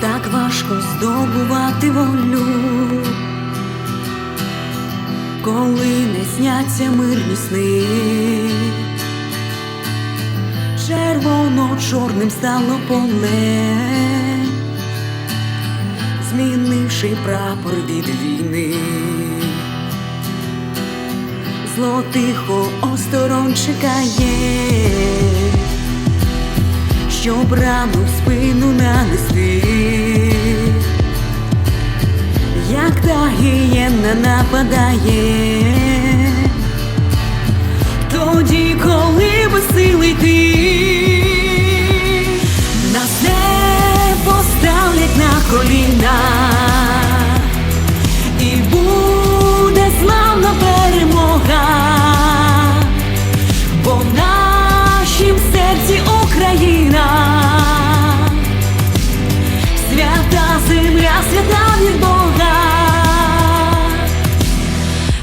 так важко здобувати волю, коли не сняться мирні сни, червоно-чорним стало поле, змінивши прапор від війни. Зло тихо осторонь чекає, щоб рану в спину нанести, як та гієна нападає, тоді, коли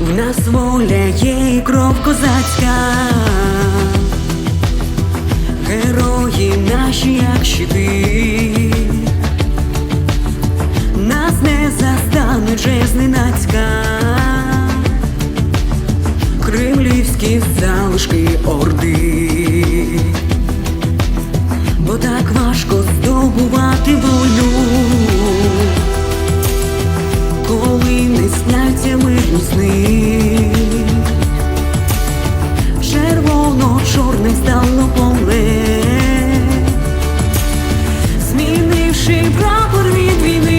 В нас воля є і кров козацька, герої наші, як щити, нас не застануть вже зненацька, кремлівські залишки орди, змінивши прапор від війни,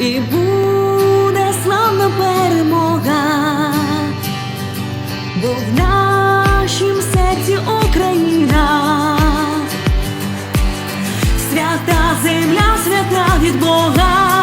і буде славна перемога, бо в нашім серці Україна, свята земля, свята від Бога,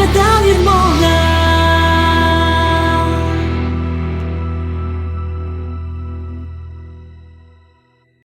Україна, свята земля, свята від Бога.